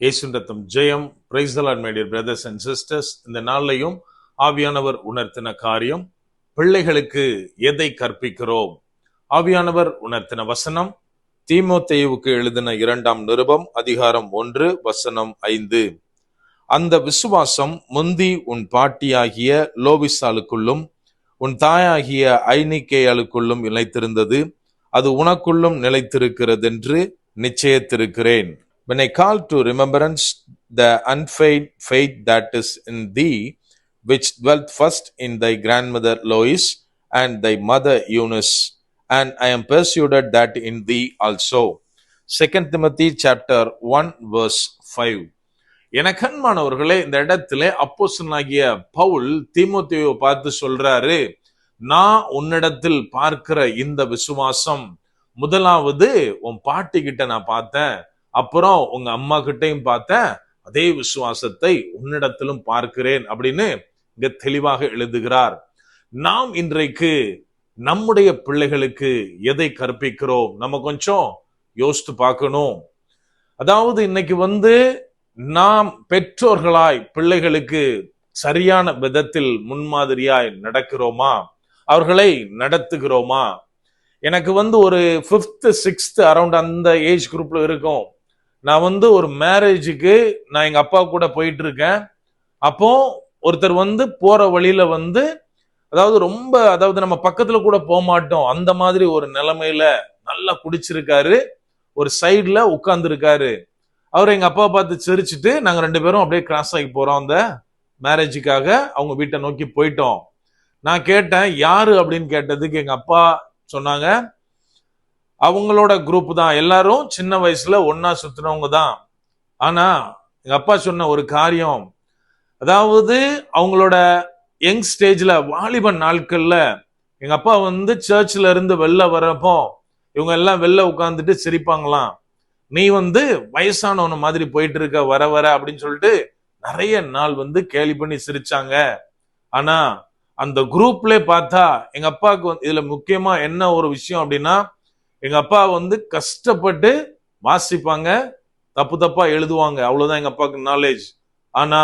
இயேசுவின் ரத்தம் ஜெயம். Praise my dear brothers and sisters இந்த நாள்லையும் ஆவியானவர் உணர்த்தின காரியம் பிள்ளைகளுக்கு எதை கற்பிக்கிறோம்? ஆவியானவர் உணர்த்தின வசனம் தீமோத்தேயுவுக்கு எழுதின இரண்டாம் நிருபம் அதிகாரம் ஒன்று வசனம் ஐந்து. அந்த விசுவாசம் முந்தி உன் பாட்டியாகிய லோபிசாலுக்குள்ளும் உன் தாயாகிய ஐனிக்கேயாளுக்குள்ளும் நிலைத்திருந்தது அது உனக்குள்ளும் நிலைத்திருக்கிறதென்று நிச்சயத்திருக்கிறேன். When I call to remembrance the unfeigned faith that is in thee, which dwelt first in thy grandmother Lois and thy mother Eunice, and I am persuaded that in thee also. Second Timothy chapter 1 verse 5. எனக்கன்மானவர்களே இந்த இடத்துல அப்போசனாகிய பவுல் தீமோத்தேயுவை பார்த்து சொல்றாரு நான் உன்னிடத்தில் பார்க்கிற இந்த விசுவாசம் முதலாவது உன் பாட்டி கிட்ட நான் பார்த்தேன் அப்புறம் உங்க அம்மா கிட்டையும் பார்த்தேன் அதே விசுவாசத்தை உன்னிடத்திலும் பார்க்கிறேன் அப்படின்னு இங்க தெளிவாக எழுதுகிறார். நாம் இன்றைக்கு நம்முடைய பிள்ளைகளுக்கு எதை கற்பிக்கிறோம்? நம்ம கொஞ்சம் யோசித்து பார்க்கணும். அதாவது இன்னைக்கு வந்து நாம் பெற்றோர்களாய் பிள்ளைகளுக்கு சரியான விதத்தில் முன்மாதிரியாய் நடக்கிறோமா? அவர்களை நடத்துகிறோமா? எனக்கு வந்து ஒரு ஃபிஃப்த் சிக்ஸ்த் அரௌண்ட் அந்த ஏஜ் குரூப்ல இருக்கும். நான் வந்து ஒரு மேரேஜுக்கு நான் எங்க அப்பா கூட போயிட்டு இருக்கேன் அப்போ ஒருத்தர் வந்து போற வழியில வந்து அதாவது ரொம்ப அதாவது நம்ம பக்கத்துல கூட போக மாட்டோம். அந்த மாதிரி ஒரு நிலைமையில நல்லா குடிச்சிருக்காரு. ஒரு சைட்ல உட்கார்ந்துருக்காரு. அவர் எங்க அப்பா பார்த்து சிரிச்சுட்டு நாங்க ரெண்டு பேரும் அப்படியே கிராஸ் ஆகி போறோம். அந்த மேரேஜுக்காக அவங்க வீட்டை நோக்கி போயிட்டோம். நான் கேட்டேன் யாரு? அப்படின்னு கேட்டதுக்கு எங்க அப்பா சொன்னாங்க அவங்களோட குரூப் தான். எல்லாரும் சின்ன வயசுல ஒன்னா சுத்தினவங்க தான். ஆனா எங்க அப்பா சொன்ன ஒரு காரியம் அதாவது அவங்களோட யங் ஸ்டேஜ்ல வாலிபன் நாட்கள்ல எங்க அப்பா வந்து சர்ச்ல இருந்து வெளில வரப்போ இவங்க எல்லாம் வெளில உட்காந்துட்டு சிரிப்பாங்களாம். நீ வந்து வயசானவன மாதிரி போயிட்டு இருக்க வர வர அப்படின்னு சொல்லிட்டு நிறைய நாள் வந்து கேலி பண்ணி சிரிச்சாங்க. ஆனா அந்த குரூப்ல பார்த்தா எங்க அப்பாவுக்கு வந்து இதுல முக்கியமா என்ன ஒரு விஷயம் அப்படின்னா எங்க அப்பா வந்து கஷ்டப்பட்டு வாசிப்பாங்க தப்பு தப்பா எழுதுவாங்க. அவ்வளவுதான் எங்க அப்பாவுக்கு நாலேஜ் ஆனா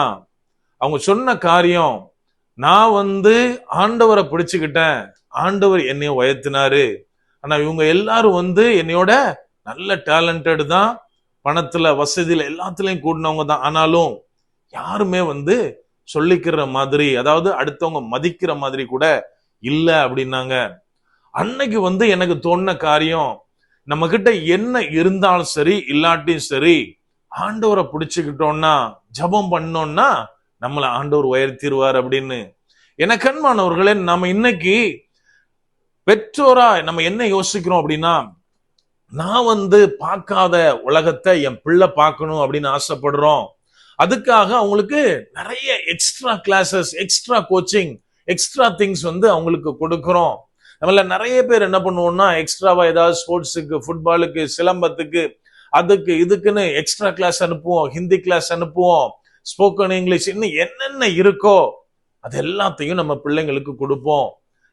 அவங்க சொன்ன காரியம் நான் வந்து ஆண்டவரை பிடிச்சுக்கிட்டேன். ஆண்டவர் என்னைய உயர்த்தினாரு. ஆனா இவங்க எல்லாரும் வந்து என்னையோட நல்ல டேலண்டட் தான். பணத்துல வசதியில எல்லாத்துலயும் கூடினவங்க தான். ஆனாலும் யாருமே வந்து சொல்லிக்கிற மாதிரி அதாவது அடுத்தவங்க மதிக்கிற மாதிரி கூட இல்லை அப்படின்னாங்க. அன்னைக்கு வந்து எனக்கு தோணுன காரியம் நம்ம கிட்ட என்ன இருந்தாலும் சரி இல்லாட்டியும் சரி ஆண்டவரை பிடிச்சுக்கிட்டோம்னா ஜபம் பண்ணோம்னா நம்மளை ஆண்டவர் உயர்த்திடுவார் அப்படின்னு. என அன்பானவர்களே நம்ம இன்னைக்கு பெற்றோரா நம்ம என்ன யோசிக்கிறோம் அப்படின்னா நான் வந்து பார்க்காத உலகத்தை என் பிள்ளை பார்க்கணும் அப்படின்னு ஆசைப்படுறோம். அதுக்காக அவங்களுக்கு நிறைய extra classes extra coaching extra things வந்து அவங்களுக்கு கொடுக்குறோம். நம்மள நிறைய பேர் என்ன பண்ணுவோம்னா எக்ஸ்ட்ராவா ஏதாவது ஸ்போர்ட்ஸுக்கு ஃபுட்பாலுக்கு சிலம்பத்துக்கு அதுக்கு இதுக்குன்னு எக்ஸ்ட்ரா கிளாஸ் அனுப்புவோம் ஹிந்தி கிளாஸ் அனுப்புவோம் ஸ்போக்கன் இங்கிலீஷ் இன்னும் என்னென்ன இருக்கோ அது எல்லாத்தையும் நம்ம பிள்ளைங்களுக்கு கொடுப்போம்.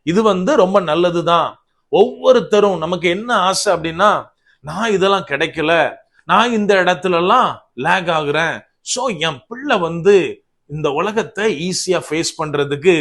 இது வந்து ரொம்ப நல்லது தான் ஒவ்வொருத்தரும் நமக்கு என்ன ஆசை அப்படின்னா நான் இதெல்லாம் கிடைக்கல நான் இந்த இடத்துலலாம் லேக் ஆகுறேன். ஸோ என் பிள்ளை வந்து இந்த உலகத்தை ஈஸியாக ஃபேஸ் பண்ணுறதுக்கு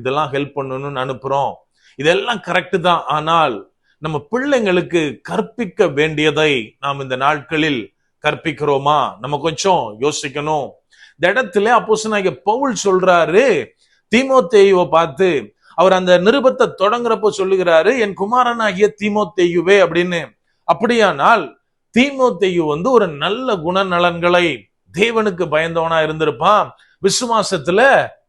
இதெல்லாம் ஹெல்ப் பண்ணணும்னு அனுப்புகிறோம் இதெல்லாம் கரெக்டு தான். ஆனால் நம்ம பிள்ளைங்களுக்கு கற்பிக்க வேண்டியதை நாம் இந்த நாட்களில் கற்பிக்கிறோமா? நம்ம கொஞ்சம் யோசிக்கணும். இந்த இடத்துல அப்போ பவுல் சொல்றாரு தீமோத்தேயுவை பார்த்து அவர் அந்த நிருபத்தை தொடங்குறப்போ சொல்லுகிறாரு என் குமாரனாகிய தீமோத்தேயுவே அப்படின்னு. அப்படியானால் தீமோத்தேயு வந்து ஒரு நல்ல குணநலன்களை தேவனுக்கு பயந்தவனா இருந்திருப்பான். விசுவாசத்துல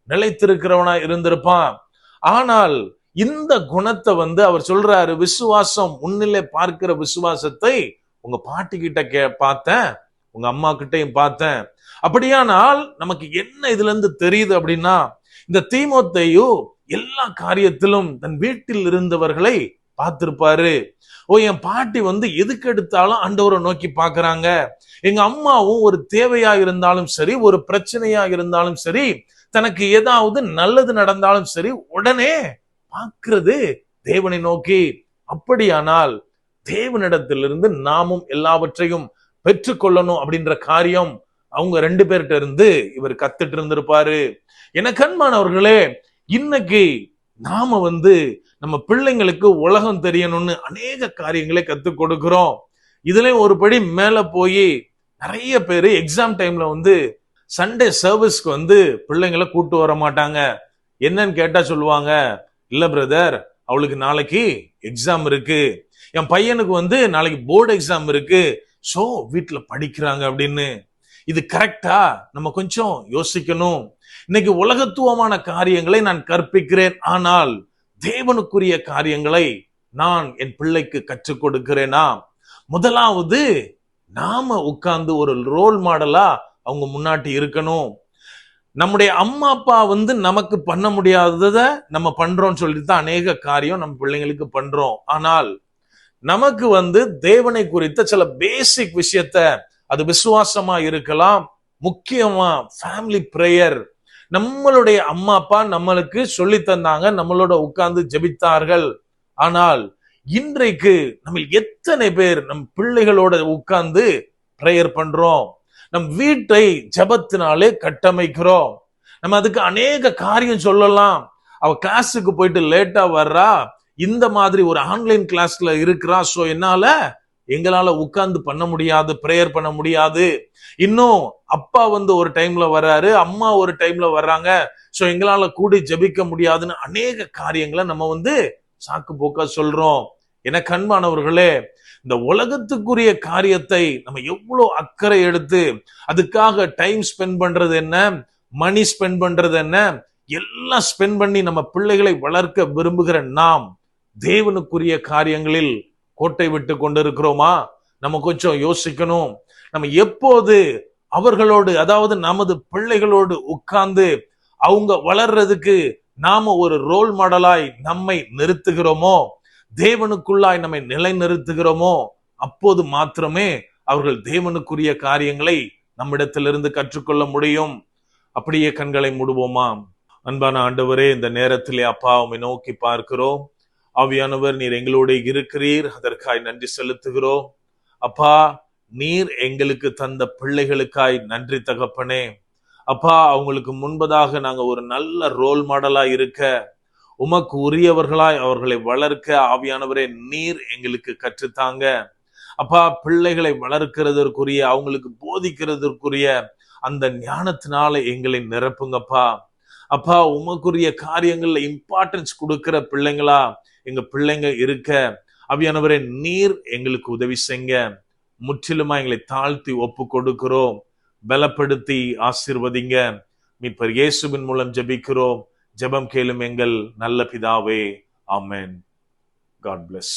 நிலைத்திருக்கிறவனா இருந்திருப்பான். ஆனால் இந்த குணத்தை வந்து அவர் சொல்றாரு விசுவாசம் முன்னிலை பார்க்கிற விசுவாசத்தை உங்க பாட்டி கிட்ட கே பார்த்தேன் உங்க அம்மா கிட்டையும் பார்த்தேன். அப்படியானால் நமக்கு என்ன இதுல இருந்து தெரியுது அப்படின்னா இந்த தீமோத்தையோ எல்லா காரியத்திலும் தன் வீட்டில் இருந்தவர்களை பார்த்திருப்பாரு. ஓ என் பாட்டி வந்து எதுக்கு எடுத்தாலும் ஆண்டவரை நோக்கி பாக்குறாங்க எங்க அம்மாவும் ஒரு தேவையா இருந்தாலும் சரி ஒரு பிரச்சனையா இருந்தாலும் சரி தனக்கு ஏதாவது நல்லது நடந்தாலும் சரி உடனே பார்க்கிறது தேவனை நோக்கி. அப்படியானால் தேவனிடத்திலிருந்து நாமும் எல்லாவற்றையும் பெற்றுக்கொள்ளணும் அப்படின்ற காரியம் அவங்க ரெண்டு பேர்கிட்ட இருந்து இவர் கத்துட்டு இருந்திருப்பாரு என கண்மானவர்களே இன்னைக்கு நாம வந்து நம்ம பிள்ளைங்களுக்கு உலகம் தெரியணும்னு அநேக காரியங்களை கத்துக் கொடுக்கிறோம். இதுலயும் ஒரு படி மேல போய் நிறைய பேர் எக்ஸாம் டைம்ல வந்து சண்டே சர்வீஸ்க்கு வந்து பிள்ளைங்களை கூட்டு வர மாட்டாங்க. என்னன்னு கேட்டா சொல்லுவாங்க இல்லை பிரதர் அவளுக்கு நாளைக்கு எக்ஸாம் இருக்கு. என் பையனுக்கு வந்து நாளைக்கு போர்டு எக்ஸாம் இருக்கு. ஸோ வீட்டில் படிக்கிறாங்க அப்படின்னு. இது கரெக்டா நம்ம கொஞ்சம் யோசிக்கணும். இன்னைக்கு உலகத்துவமான காரியங்களை நான் கற்பிக்கிறேன். ஆனால் தேவனுக்குரிய காரியங்களை நான் என் பிள்ளைக்கு கற்றுக் கொடுக்கிறேனா? முதலாவது நாம உட்கார்ந்து ஒரு ரோல் மாடலா அவங்க முன்னாடி இருக்கணும். நம்முடைய அம்மா அப்பா வந்து நமக்கு பண்ண முடியாததை நம்ம பண்றோம்னு சொல்லிட்டு தான் அநேக காரியம் நம்ம பிள்ளைங்களுக்கு பண்றோம். ஆனால் நமக்கு வந்து தேவனை குறித்த சில பேசிக் விஷயத்த அது விசுவாசமா இருக்கலாம் முக்கியமா ஃபேமிலி ப்ரேயர் நம்மளுடைய அம்மா அப்பா நம்மளுக்கு சொல்லி தந்தாங்க நம்மளோட உட்கார்ந்து ஜெபித்தார்கள். ஆனால் இன்றைக்கு நம்ம எத்தனை பேர் நம் பிள்ளைகளோட உட்கார்ந்து ப்ரேயர் பண்றோம்? நம் வீட்டை ஜபத்தினாலே கட்டமைக்கிறோம். நம்ம அதுக்கு அநேக காரியம் சொல்லலாம். அவ கிளாஸுக்கு போயிட்டு லேட்டா வர்றா இந்த மாதிரி ஒரு ஆன்லைன் கிளாஸ்ல இருக்கிறா சோ என்னால எங்களால உட்கார்ந்து பண்ண முடியாது பிரேயர் பண்ண முடியாது. இன்னும் அப்பா வந்து ஒரு டைம்ல வர்றாரு அம்மா ஒரு டைம்ல வர்றாங்க சோ எங்களால கூடி ஜெபிக்க முடியாதுன்னு அநேக காரியங்களை நம்ம வந்து சாக்கு போக்கா சொல்றோம். என கண்பானவர்களே இந்த உலகத்துக்குரிய காரியத்தை நம்ம எவ்வளவு அக்கறை எடுத்து அதுக்காக டைம் ஸ்பெண்ட் பண்றது என்ன மணி ஸ்பெண்ட் பண்றது என்ன எல்லாம் ஸ்பெண்ட் பண்ணி நம்ம பிள்ளைகளை வளர்க்க விரும்புகிற நாம் தேவனுக்குரிய காரியங்களில் கோட்டை விட்டு கொண்டிருக்கிறோமா? நம்ம கொஞ்சம் யோசிக்கணும். நம்ம எப்போது அவர்களோடு அதாவது நமது பிள்ளைகளோடு உட்கார்ந்து அவங்க வளர்றதுக்கு நாம ஒரு ரோல் மாடலாய் நம்மை நிறுத்துகிறோமோ தேவனுக்குள்ளாய் நம்மை நிலைநிறுத்துகிறோமோ அப்போது மாத்திரமே அவர்கள் தேவனுக்குரிய காரியங்களை நம்மிடத்திலிருந்து கற்றுக்கொள்ள முடியும். அப்படியே கண்களை மூடுவோமா? அன்பான ஆண்டவரே இந்த நேரத்திலே அப்பா உம்மை நோக்கி பார்க்கிறோம். ஆவியானவர் நீர் எங்களோட இருக்கிறீர். அதற்காய் நன்றி செலுத்துகிறோம். அப்பா நீர் எங்களுக்கு தந்த பிள்ளைகளுக்காய் நன்றி தகப்பனே. அப்பா அவங்களுக்கு முன்பதாக நாங்க ஒரு நல்ல ரோல் மாடலா இருக்க உமக்கு உரியவர்களாய் அவர்களை வளர்க்க ஆவியானவரே நீர் எங்களுக்கு கற்றுத்தாங்க. அப்பா பிள்ளைகளை வளர்க்கிறதற்குரிய அவங்களுக்கு போதிக்கிறதற்குரிய அந்த ஞானத்தினால எங்களை நிரப்புங்கப்பா. அப்பா உமக்குரிய காரியங்கள்ல இம்பார்ட்டன்ஸ் கொடுக்கிற பிள்ளைங்களா எங்க பிள்ளைங்க இருக்க அவியானவரே நீர் எங்களுக்கு உதவி செய்ங்க. முற்றிலுமா எங்களை தாழ்த்தி ஒப்பு கொடுக்கிறோம் பலப்படுத்தி ஆசீர்வதிங்க. மீட்பர் இயேசுவின் மூலம் ஜெபிக்கிறோம். ஜெபம் கேளும் எங்கள் நல்ல பிதாவே. ஆமென். God plus